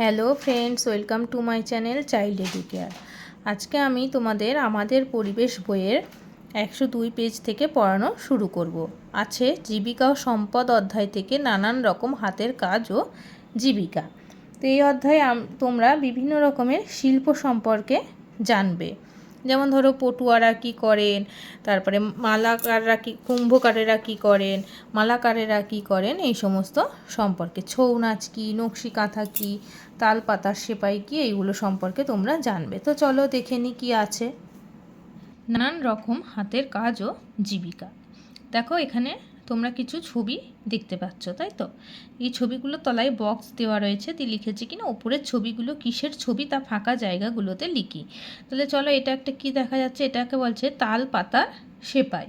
Hello friends, welcome to my channel child educare. আজকে আমি তোমাদের আমাদের পরিবেশ বইয়ের একশো দুই পেজ থেকে পড়ানো শুরু করব। আছে জীবিকা ও সম্পদ অধ্যায় থেকে নানান রকম হাতের কাজ ও জীবিকা। তো এই অধ্যায়ে তোমরা বিভিন্ন রকমের শিল্প সম্পর্কে জানবে। যেমন ধরো পটুয়ারা কি করেন, তারপরে মালাকাররা কি কুম্ভকারেরা কি করেন, মালাকারেরা কি করেন, এই সমস্ত সম্পর্কে। ছৌ নাচ কি, নকশি কাঁথা কি তাল পাতার সেপাই কি এইগুলো সম্পর্কে তোমরা জানবে। তো চলো দেখে নি কি আছে। নানান রকম হাতের কাজ ও জীবিকা। দেখো এখানে তোমরা কিছু ছবি দেখতে পাচ্ছ, তাই তো? এই ছবিগুলো তলায় বক্স দেওয়া রয়েছে, দিয়ে লিখেছে কিনা? ওপরের ছবিগুলো কিসের ছবি? তা ফাঁকা জায়গাগুলোতে লিখি। তাহলে চলো এটা একটা কি দেখা যাচ্ছে? এটাকে বলছে তাল পাতার সেপাই।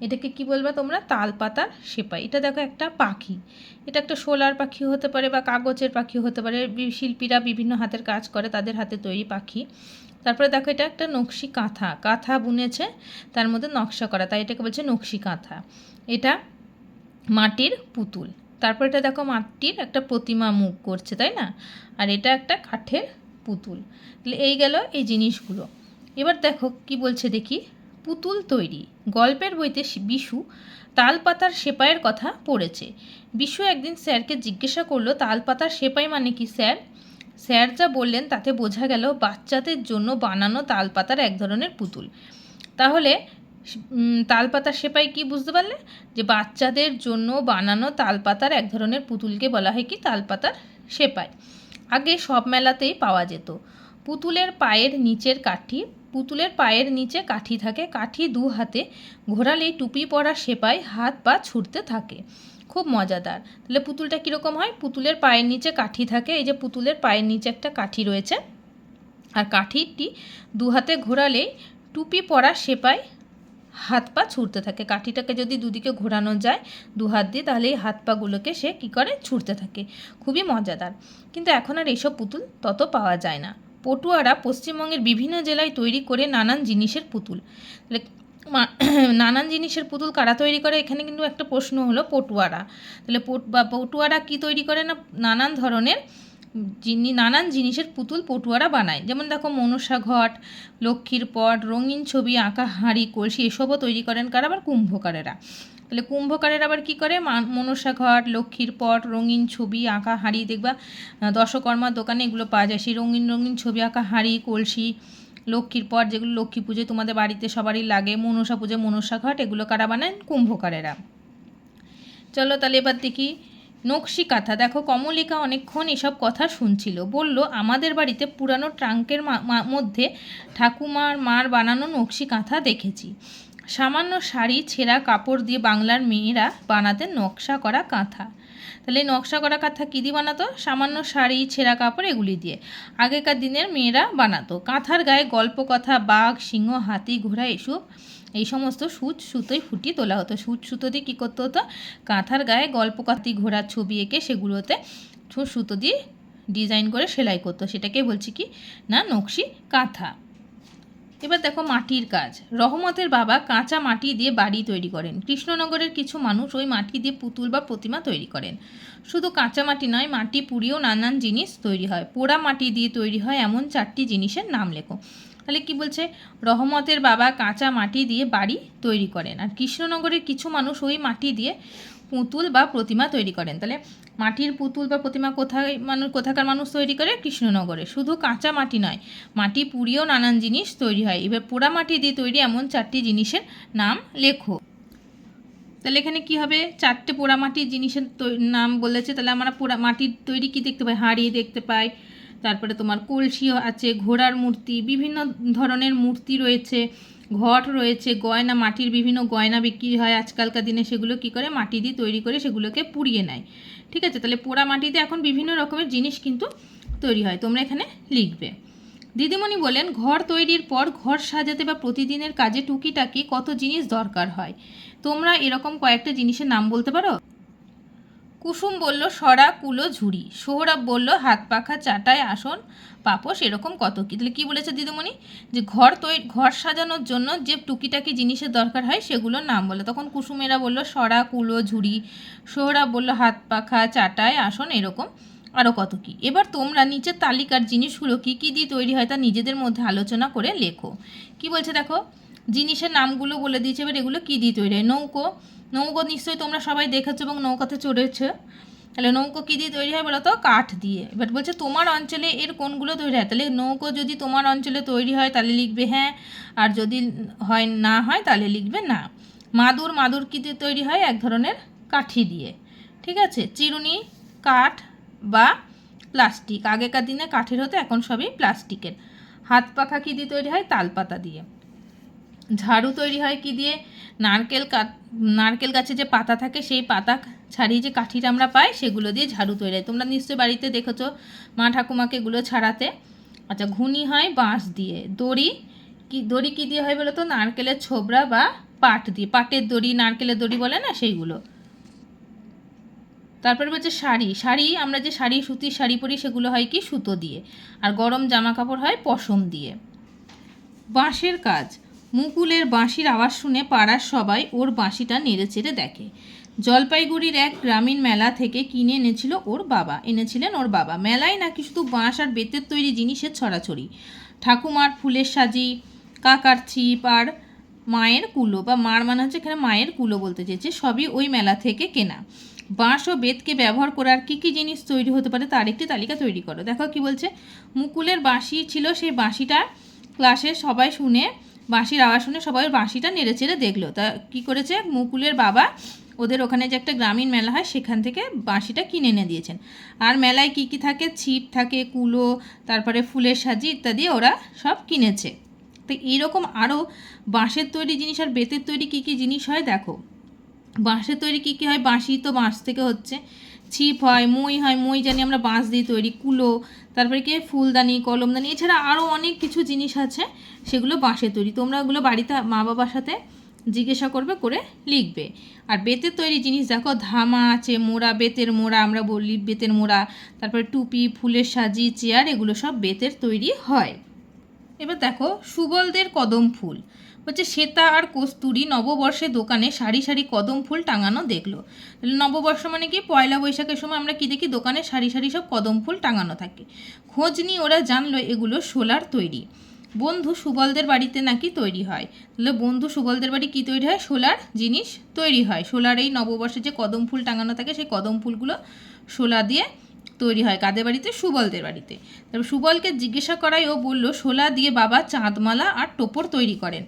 এটাকে কি বলবা তোমরা? তাল পাতার সেপাই। এটা দেখো একটা পাখি। এটা একটা সোলার পাখি হতে পারে বা কাগজের পাখি হতে পারে। শিল্পীরা বিভিন্ন হাতের কাজ করে, তাদের হাতে তৈরি পাখি। তারপরে দেখো এটা একটা নকশি কাঁথা। কাঁথা বুনেছে, তার মধ্যে নকশা করা। তাই এটাকে বলছে নকশি কাঁথা। এটা মাটির পুতুল। তারপর এটা দেখো মাটির একটা প্রতিমা মুখ করছে, তাই না? আর এটা একটা কাঠের পুতুল। তাহলে এই গেল এই জিনিসগুলো। এবার দেখো কি বলছে দেখি। পুতুল তৈরি। গল্পের বইতে বিশু তালপাতার সেপাইয়ের কথা পড়েছে। বিশু একদিন স্যারকে জিজ্ঞাসা করল, তালপাতার সেপাই মানে কি স্যার? স্যার যা বললেন তাতে বোঝা গেল বাচ্চাদের জন্য বানানো তালপাতার এক ধরনের পুতুল। তাহলে তালপাতার সেপাই কি বুঝতে পারলে? যে বাচ্চাদের জন্য বানানো তালপাতার এক ধরনের পুতুলকে বলা হয় কি? তালপাতার সেপাই। আগে সব মেলাতেই পাওয়া যেত। পুতুলের পায়ের নিচের কাঠি পুতুলের পায়ের নিচে কাঠি থাকে। কাঠি দু হাতে ঘোরালেই টুপি পরা সেপাই হাত পা ছুটতে থাকে। খুব মজাদার। তাহলে পুতুলটা কীরকম হয়? পুতুলের পায়ের নিচে কাঠি থাকে। এই যে পুতুলের পায়ের নিচে একটা কাঠি রয়েছে। আর কাঠিটি দু হাতে ঘোরালেই টুপি পরা সেপাই হাত পা ছুটতে থাকে। কাঠিটাকে যদি দুদিকে ঘোরানো যায়, দু হাত দিয়ে, তাহলে এই হাত পাগুলোকে সে কী করে? ছুটতে থাকে। খুবই মজাদার। কিন্তু এখন আর এইসব পুতুল তত পাওয়া যায় না। পটুয়ারা পশ্চিমবঙ্গের বিভিন্ন জেলায় তৈরি করে নানান জিনিসের পুতুল। তাহলে নানান জিনিসের পুতুল কারা তৈরি করে? এখানে কিন্তু একটা প্রশ্ন হলো পটুয়ারা। তাহলে পট- বা পটুয়ারা কি তৈরি করে না নানান ধরনের যিনি নানান জিনিসের পুতুল পটুয়ারা বানায়? যেমন দেখো মনসা ঘট, লক্ষ্মীর পট, রঙিন ছবি, আঁকা হাঁড়ি, কলসি, এসবও তৈরি করেন কারা? আবার কুম্ভকারেরা। তাহলে কুম্ভকারের আবার কি করে? মনসা ঘট, লক্ষ্মীর পট, রঙিন ছবি, আঁকা হাঁড়ি দেখবা। দশকর্মার দোকানে এগুলো পাওয়া যায়। সেই রঙিন রঙিন ছবি, আঁকা হাঁড়ি, কলসি, লক্ষ্মীর পট যেগুলো লক্ষ্মী পুজোয় তোমাদের বাড়িতে সবারই লাগে, মনসা পুজো, মনসা ঘট, এগুলো কারা বানায়? কুম্ভকারেরা। চলো তাহলে এবার দেখি নকশি কাঁথা। দেখো কমলিকা অনেকক্ষণ এসব কথা শুনছিল। বলল, আমাদের বাড়িতে পুরানো ট্রাঙ্কের মধ্যে ঠাকুমার মার বানানো নকশি কাঁথা দেখেছি। সামান্য শাড়ি, ছেঁড়া কাপড় দিয়ে বাংলার মেয়েরা বানাতেন নকশা করা কাঁথা। তাহলে নকশা করা কাঁথা কী দিয়ে বানাতো? সামান্য শাড়ি, ছেঁড়া কাপড় এগুলি দিয়ে। আগেকার দিনের মেয়েরা বানাতো। কাঁথার গায়ে গল্প কথা বাঘ, সিংহ, হাতি, ঘোড়া এসব, এই সমস্ত সুচ সুতোয় ফুটিয়ে তোলা হতো। সুচ সুতো দিয়ে কী করতে হতো? কাঁথার গায়ে গল্প কাতি ঘোড়ার ছবি এঁকে সেগুলোতে সুতো দিয়ে ডিজাইন করে সেলাই করতো। সেটাকে বলছি কি? না, নকশি কাঁথা। এবার দেখো মাটির কাজ। রহমতের বাবা কাঁচা মাটি দিয়ে বাড়ি তৈরি করেন। কৃষ্ণনগরের কিছু মানুষ ওই মাটি দিয়ে পুতুল বা প্রতিমা তৈরি করেন। শুধু কাঁচা মাটি নয়, মাটি পুড়িয়েও নানান জিনিস তৈরি হয়। পোড়া মাটি দিয়ে তৈরি হয় এমন চারটি জিনিসের নাম লেখো। তাহলে কি বলছে? রহমতের বাবা কাঁচা মাটি দিয়ে বাড়ি তৈরি করেন। আর কৃষ্ণনগরের কিছু মানুষ ওই মাটি দিয়ে পুতুল বা প্রতিমা তৈরি করেন। তাহলে মাটির পুতুল বা প্রতিমা কোথায় মানুষ কোথাকার মানুষ তৈরি করে? কৃষ্ণনগরে। শুধু কাঁচা মাটি নয়, মাটি পুড়িয়েও নানান জিনিস তৈরি হয়। এবার পোড়া মাটি দিয়ে তৈরি এমন চারটি জিনিসের নাম লেখো। তাহলে এখানে কি হবে? চারটে পোড়া মাটির জিনিসের নাম বলেছে। তাহলে আমরা পোড়া মাটির তৈরি কি দেখতে পাই? হাঁড়ি দেখতে পাই। তারপরে তোমার কলসিও আছে, ঘোড়ার মূর্তি, বিভিন্ন ধরনের মূর্তি রয়েছে। ঘট রয়েছে, গয়না, মাটির বিভিন্ন গয়না বিক্রি হয় আজকালকার দিনে, সেগুলো কি করে? মাটি দিয়ে তৈরি করে সেগুলোকে পুড়িয়ে নেয়। ঠিক আছে? তাহলে পোড়া মাটিতে এখন বিভিন্ন রকমের জিনিস কিন্তু তৈরি হয়। তোমরা এখানে লিখবে। দিদিমণি বলেন ঘর তৈরির পর ঘর সাজাতে বা প্রতিদিনের কাজে টুকিটাকি কত জিনিস দরকার হয়? তোমরা এরকম কয়েকটা জিনিসের নাম বলতে পারো? কুসুম বলল, সরা, কুলো, ঝুড়ি। সোহরাব বলল, হাত পাখা চাটায় আসন, পাপোশ, এরকম কত কি তাহলে কি বলেছে দিদিমণি? যে ঘর তৈরি, ঘর সাজানোর জন্য যে টুকিটাকি জিনিসের দরকার হয় সেগুলোর নাম বলে। তখন কুসুমেরা বলল, সরা, কুলো, ঝুড়ি। সোহরাব বলল, হাত পাখা চাটায় আসন, এরকম আরও কত কি? এবার তোমরা নিচের তালিকার জিনিসগুলো কী কী দিয়ে তৈরি হয় তা নিজেদের মধ্যে আলোচনা করে লেখো। কি বলছে দেখো? জিনিসের নামগুলো বলে দিয়েছে, এবার এগুলো কী দিয়ে তৈরি হয়? নৌকো নৌকো নিশ্চয়ই তোমরা সবাই দেখেছ এবং নৌকাতে চড়েছো। তাহলে নৌকো কী দিয়ে তৈরি হয় বলো তো কাঠ দিয়ে। এবার বলছে, তোমার অঞ্চলে এর কোনগুলো তৈরি হয়? তাহলে নৌকো যদি তোমার অঞ্চলে তৈরি হয়, তাহলে লিখবে হ্যাঁ। আর যদি হয়, না হয়, তাহলে লিখবে না। মাদুর মাদুর কী দিয়ে তৈরি হয়? এক ধরনের কাঠি দিয়ে। ঠিক আছে? চিরুনি, কাঠ বা প্লাস্টিক। আগেকার দিনে কাঠের হতো, এখন সবই প্লাস্টিকের। হাত পাখা কী দিয়ে তৈরি হয়? তালপাতা দিয়ে। ঝাড়ু তৈরি হয় কি দিয়ে? নারকেল নারকেল গাছে যে পাতা থাকে, সেই পাতা ছাড়িয়ে যে কাঠিটা আমরা পাই, সেগুলো দিয়ে ঝাড়ু তৈরি হয়। তোমরা নিশ্চয়ই বাড়িতে দেখেছ মা ঠাকুমাকে এগুলো ছাড়াতে। আচ্ছা ঘুনি হয় বাঁশ দিয়ে। দড়ি কি, দড়ি কী দিয়ে হয় বলো তো? নারকেলের ছোবড়া বা পাট দিয়ে। পাটের দড়ি, নারকেলের দড়ি বলে না সেইগুলো? তারপরে বলছে শাড়ি। শাড়ি, আমরা যে শাড়ি, সুতির শাড়ি পরি, সেগুলো হয় কি? সুতো দিয়ে। আর গরম জামা কাপড় হয় পশম দিয়ে। বাঁশের কাজ। মুকুলের বাঁশির আওয়াজ শুনে পাড়ার সবাই ওর বাঁশিটা নেড়ে চেড়ে দেখে। জলপাইগুড়ির এক গ্রামীণ মেলা থেকে কিনে এনেছিল ওর বাবা। এনেছিলেন ওর বাবা। মেলায় নাকি শুধু বাঁশ আর বেতের তৈরি জিনিসের ছড়াছড়ি। ঠাকুমার ফুলের সাজি, কাকার ছিপ আর মায়ের কুলো বা মার মানে হচ্ছে এখানে মায়ের কুলো বলতে চেয়েছে, সবই ওই মেলা থেকে কেনা। বাঁশ ও বেতকে ব্যবহার করে আর কী কী জিনিস তৈরি হতে পারে তার একটি তালিকা তৈরি করো। দেখো কি বলছে, মুকুলের বাঁশি ছিল, সেই বাঁশিটা ক্লাসে সবাই শুনে বাঁশির আওয়াজ শুনে সবাই বাঁশিটা নেড়ে চেড়ে দেখল। তা কী করেছে? মুকুলের বাবা ওদের ওখানে যে একটা গ্রামীণ মেলা হয়, সেখান থেকে বাঁশিটা কিনে এনে দিয়েছেন। আর মেলায় কী কী থাকে? ছিপ থাকে, কুলো, তারপরে ফুলের সাজি ইত্যাদি ওরা সব কিনেছে। তো এইরকম আরও বাঁশের তৈরি জিনিস আর বেতের তৈরি কী কী জিনিস হয়? দেখো। বাঁশের তৈরি কী কী হয়? বাঁশি তো বাঁশ থেকে হচ্ছে। ছিপ হয়, মই হয়, মই জানি আমরা বাঁশ দিয়ে তৈরি, কুলো, তারপরে কি ফুলদানি, কলমদানি, এছাড়া আরও অনেক কিছু জিনিস আছে, সেগুলো বাঁশে তৈরি। তোমরা ওগুলো বাড়িতে মা বাবার সাথে জিজ্ঞাসা করবে, করে লিখবে। আর বেতের তৈরি জিনিস, দেখো, ধামা আছে, মোড়া, বেতের মোড়া, আমরা বলি বেতের মোড়া, তারপরে টুপি, ফুলের সাজি, চেয়ার, এগুলো সব বেতের তৈরি হয়। এবার দেখো সুবলদের কদম ফুল। হচ্ছে শ্বেতা আর কস্তুরি নববর্ষে দোকানে সারি সারি কদম ফুল টাঙানো দেখল। নববর্ষ মানে কি? পয়লা বৈশাখের সময় আমরা কী দেখি? দোকানে সারি সারি সব কদম ফুল টাঙানো থাকে। খোঁজ নিয়ে ওরা জানলো এগুলো সোলার তৈরি। বন্ধু সুবলদের বাড়িতে নাকি তৈরি হয়? তাহলে বন্ধু সুবলদের বাড়ি কি তৈরি হয়? সোলার জিনিস তৈরি হয়। সোলার এই নববর্ষে যে কদম ফুল টাঙানো থাকে, সেই কদম ফুলগুলো শোলা দিয়ে তৈরি হয় কাদের বাড়িতে? সুবলদের বাড়িতে। তারপর সুবলকে জিজ্ঞাসা করায় ও বলল, শোলা দিয়ে বাবা চাঁদমালা আর টোপর তৈরি করেন।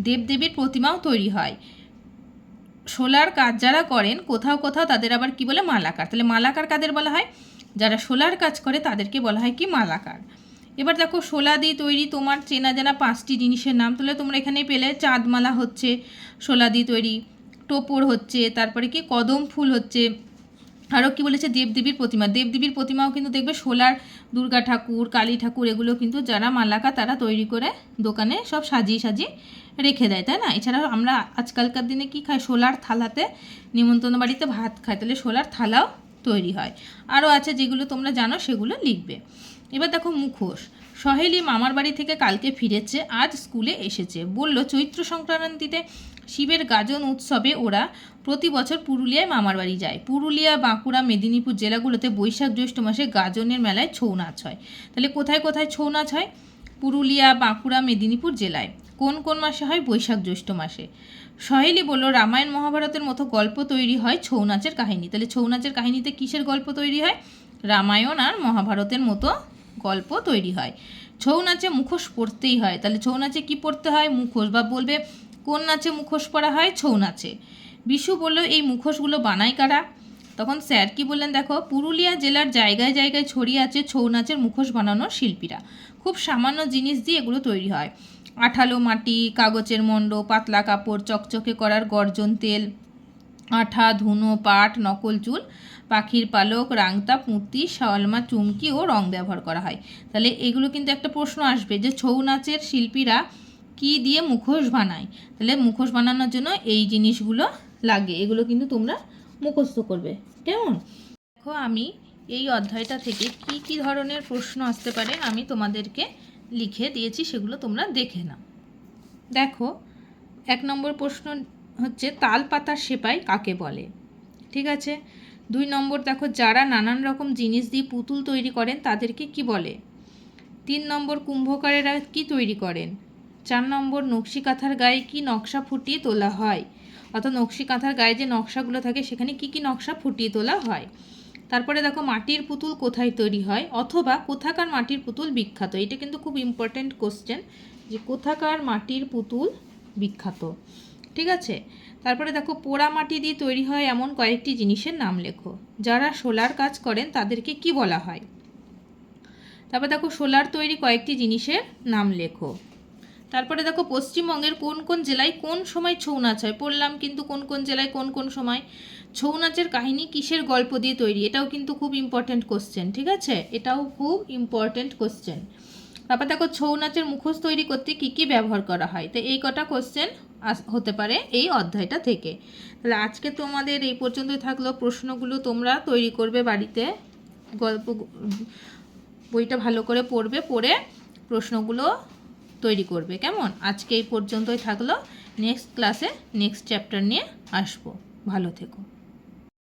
দেবদেবীর প্রতিমাও তৈরি হয়। শোলার কাজ যারা করেন, কোথাও কোথাও তাদের আবার কি বলে? মালাকার। তাহলে মালাকার কাদের বলা হয়? যারা শোলার কাজ করে, তাদেরকে বলা হয় কি? মালাকার। এবার দেখো, শোলা দিয়ে তৈরি তোমার চেনা জানা পাঁচটি জিনিসের নাম। তাহলে তোমরা এখানে পেলে চাঁদমালা হচ্ছে, শোলা দিয়ে তৈরি টোপর হচ্ছে, তারপরে কি? কদম ফুল হচ্ছে আরও কী বলেছে? দেবদেবীর প্রতিমা। দেবদেবীর প্রতিমাও কিন্তু দেখবে সোলার, দুর্গা ঠাকুর, কালী ঠাকুর, এগুলো কিন্তু যারা মালাকা তারা তৈরি করে দোকানে সব সাজিয়ে সাজিয়ে রেখে দেয়, তাই না? এছাড়াও আমরা আজকালকার দিনে কি খাই? সোলার থালাতে নিমন্ত্রণ বাড়িতে ভাত খাই, তাহলে সোলার থালাও তৈরি হয়। আরও আছে যেগুলো তোমরা জানো, সেগুলো লিখবে। এবার দেখো মুখোশ। সহেলি মামার বাড়ি থেকে কালকে ফিরেছে, আজ স্কুলে এসেছে। বলল, চৈত্র সংক্রান্তিতে শিবের গাজন উৎসবে ওরা প্রতি বছর পুরুলিয়ায় মামার বাড়ি যায়। পুরুলিয়া, বাঁকুড়া, মেদিনীপুর জেলাগুলোতে বৈশাখ জ্যৈষ্ঠ মাসে গাজনের মেলায় ছৌ নাচ হয়। তাহলে কোথায় কোথায় ছৌ নাচ হয়? পুরুলিয়া, বাঁকুড়া, মেদিনীপুর জেলায়। কোন কোন মাসে হয়? বৈশাখ জ্যৈষ্ঠ মাসে। সহেলি বলল, রামায়ণ মহাভারতের মতো গল্প তৈরি হয় ছৌ নাচের কাহিনী। তাহলে ছৌ নাচের কাহিনীতে কিসের গল্প তৈরি হয়? রামায়ণ আর মহাভারতের মতো গল্প তৈরি হয়। ছৌ নাচে মুখোশ পরতেই হয়। তাহলে ছৌ নাচে কী পরতে হয়? মুখোশ বা বলবে কোন নাচে মুখোশ পরা হয়? ছৌ নাচে। বিশু বলল, এই মুখোশগুলো বানায় কারা? তখন স্যার কি বললেন দেখো, পুরুলিয়া জেলার জায়গায় জায়গায় ছড়িয়ে আছে ছৌ নাচের মুখোশ বানানোর শিল্পীরা। খুব সামান্য জিনিস দিয়ে এগুলো তৈরি হয়। আঠালো মাটি, কাগজের মণ্ড পাতলা কাপড়, চকচকে করার গর্জন তেল, আঠা, ধুনো, পাট, নকল চুল, পাখির পালক রাংতা পুঁতি শাওয়ালমা চুমকি ও রং ব্যবহার করা হয়। তাহলে এগুলো কিন্তু একটা প্রশ্ন আসবে যে ছৌ নাচের শিল্পীরা কি দিয়ে মুখোশ বানায়? তাহলে মুখোশ বানানোর জন্য এই জিনিসগুলো লাগে। এগুলো কিন্তু তোমরা মুখস্থ করবে। কেমন? দেখো, আমি এই অধ্যায়টা থেকে কি কি ধরনের প্রশ্ন আসতে পারে আমি তোমাদেরকে লিখে দিয়েছি, সেগুলো তোমরা দেখে নাও। দেখো, এক নম্বর প্রশ্ন হচ্ছে, তাল পাতার সেপাই কাকে বলে? ঠিক আছে? দুই নম্বর, দেখো, যারা নানান রকম জিনিস দিয়ে পুতুল তৈরি করেন, তাদেরকে কি বলে? তিন নম্বর, কুম্ভকারেরা কি তৈরি করেন? চার নম্বর, নকশি কাঁথার গায়ে কি নকশা ফুটিয়ে তোলা হয়? অর্থাৎ নকশি কাঁথার গায়ে যে নকশাগুলো থাকে, সেখানে কি কি নকশা ফুটিয়ে তোলা হয়? তারপরে দেখো, মাটির পুতুল কোথায় তৈরি হয়? অথবা কোথাকার মাটির পুতুল বিখ্যাত? এটা কিন্তু খুব ইম্পর্ট্যান্ট কোশ্চেন যে কোথাকার মাটির পুতুল বিখ্যাত? ঠিক আছে? তারপরে দেখো, পোড়া মাটি দিয়ে তৈরি হয় এমন কয়েকটি জিনিসের নাম লেখো। যারা সোলার কাজ করেন, তাদেরকে কি বলা হয়? তারপর দেখো, সোলার তৈরি কয়েকটি জিনিসের নাম লেখো। তারপরে দেখো পশ্চিমবঙ্গের কোন কোন জেলায় কোন সময় ছৌ নাচ হয়? পড়লাম কিন্তু কোন কোন জেলায় কোন কোন সময় ছৌ নাচের কাহিনী কিসের গল্প দিয়ে তৈরি? এটাও কিন্তু খুব ইম্পর্ট্যান্ট কোশ্চেন ঠিক আছে? এটাও খুব ইম্পর্ট্যান্ট কোশ্চেন তারপর দেখো ছৌ নাচের মুখোশ তৈরি করতে কী কী ব্যবহার করা হয়? তো এই কটা কোশ্চেন হতে পারে এই অধ্যায়টা থেকে। তাহলে আজকে তোমাদের এই পর্যন্ত থাকল। প্রশ্নগুলো তোমরা তৈরি করবে বাড়িতে। গল্প বইটা ভালো করে পড়বে, পড়ে প্রশ্নগুলো তৈরি করবে। কেমন? আজকে এই পর্যন্তই থাকল। নেক্সট ক্লাসে নেক্সট চ্যাপ্টার নিয়ে আসব। ভালো থেকো।